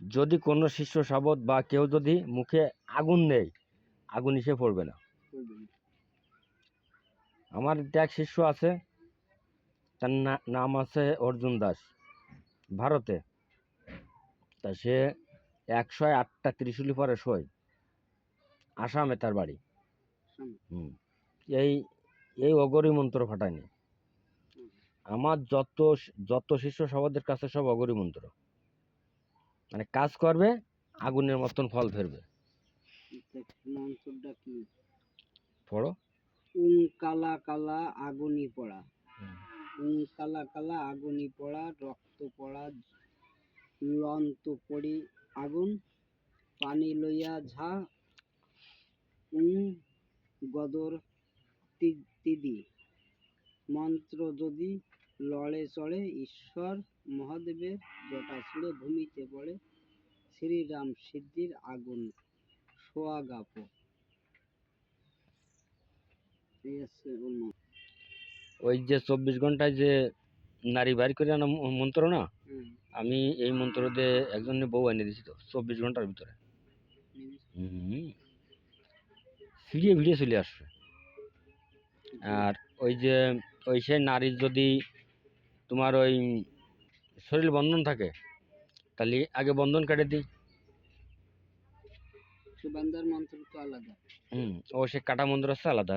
যদি কোনো শিষ্য সাবত বা কেউ যদি মুখে আগুন নেই আগুন এসে পড়বে না। আমার এক শিষ্য আছে, তার নাম আছে অর্জুন দাস, ভারতে। তা সে একশো আটটা ত্রিশুলি পরে সই আসামে তার বাড়ি। হুম, এই এই অগরি মন্ত্র ফাটায়নি। আমার যত যত শিষ্য সবাদের কাছে সব অগরি মন্ত্র। মানে কাজ করবে আগুনের মতন ফল ফেরবে পড়ো। উং কালা কালা আগুনি পড়া। উং কালা কালা আগুনি পড়া রক্ত পড়া লন্ত পড়ি আগুন পানি লইয়া ঝা উং গদর তি- তিদি। মন্ত্র যদি লড়ে চড়ে ঈশ্বর মহাদেবের জটা ছিঁড়ে ভূমিতে পড়ে শ্রীরাম সিদ্ধির আগুন সোয়াগাপ। ওই যে চব্বিশ ঘন্টায় যে নারী বাড়ি করে আনা মন্ত্র না আমি এই মন্ত্র দিয়ে একজনের বউ এনে দিছি তো চব্বিশ ঘণ্টার ভিতরে। ফিরিয়ে ফিরিয়ে চলে আসবে। আর ওই যে ওই সে নারীর যদি তোমার ওই শরীর বন্ধন থাকে তাহলে আগে বন্ধন কেটে দিই। সুবান্দার মন্ত্র তো আলাদা। হুম ও সে কাটা মন্ত্র হচ্ছে আলাদা।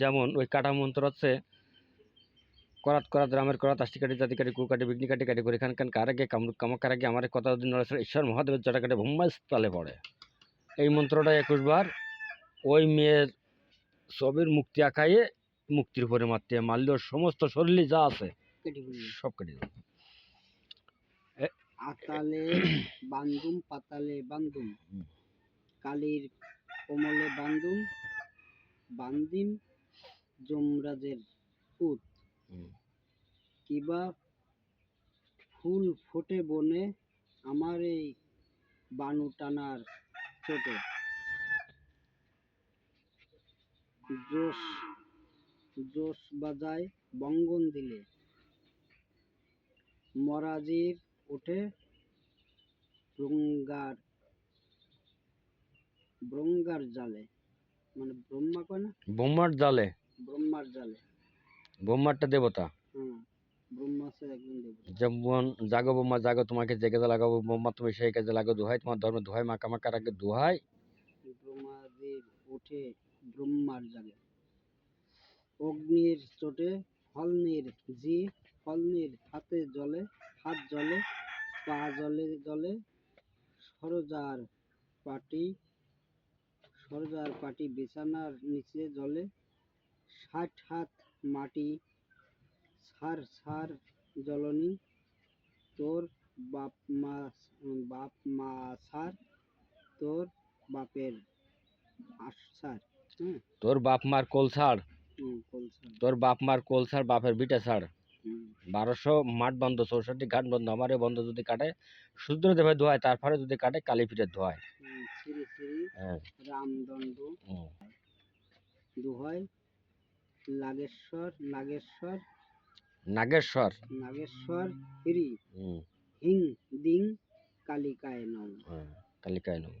যেমন ওই কাটা মন্ত্র হচ্ছে করাত করাত রামের করাত আষ্টি কাটি জাতি কাটি কাটি বিঘ্নি কাটি কাটি করে খান খান কার আগে কামরুক কামক আগে আমার কথা দিন ঈশ্বর মহাদেবের জটা কাটে ভুম্বাই তালে পড়ে। এই মন্ত্রটা একুশ বার ওই মেয়ের সবের মুক্তি আঁকাইয়ে মুক্তির উপরে মারতে মারলেও সমস্ত শরীরে যা আছে কেটে ফেলবে সব কেটে দেবে আতালে বান্দুম পাতালে বান্দুম। কালীর কোমলে বান্দুম বান্দিম যমরাজের পুত। কিবা ফুল ফোটে বনে আমার এই বানু টানার চোটে। জোশ জোশ বাজায় বঙ্গন দিলে। মরাজির ওঠে ব্রঙ্গার ব্রঙ্গার জালে মানে ব্রহ্মা কয় না? ব্রহ্মার জালে। ব্রহ্মার জালে। ব্রহ্মারটা দেবতা? হ্যাঁ যেমন জাগো বোম্মা জাগো তোমাকে যে কাজে লাগাবো বোম্মা তুমি সেই কাজে লাগো দোহাই তোমার ধর্ম দোহাই মাকা মাকার আগে দোহাই। ওঠে ব্রহ্মার জালে। অগ্নির চোটে ফলনির জি ফলনির হাতে জলে হাত জলে পা জলে জলে। সরজার পাটি সরজার পাটি বিছানার নিচে জলে। ষাট হাত মাটি সার সার জলনি তোর বাপ মা বাপ মা সার তোর বাপের আসার হ্যাঁ। তোর বাপ মার কোল ছাড় তোর বাপ মার কোল ছাড় বাপের বিটা ছাড় বারোশো মাঠ বন্ধ চৌষট্টি ঘাট বন্ধ আমার এই বন্ধ যদি কাটে শূদ্রদেবে ধোয়ায় তারপরে যদি কাটে কালী পিঠের ধোয়ায়। হ্যাঁ। রামদণ্ড। হুম। দোহাই লাগেশ্বর নাগেশ্বর নাগেশ্বর। নাগেশ্বর হরি। হিং দিং কালিকায় নম। হ্যাঁ কালিকায় নম।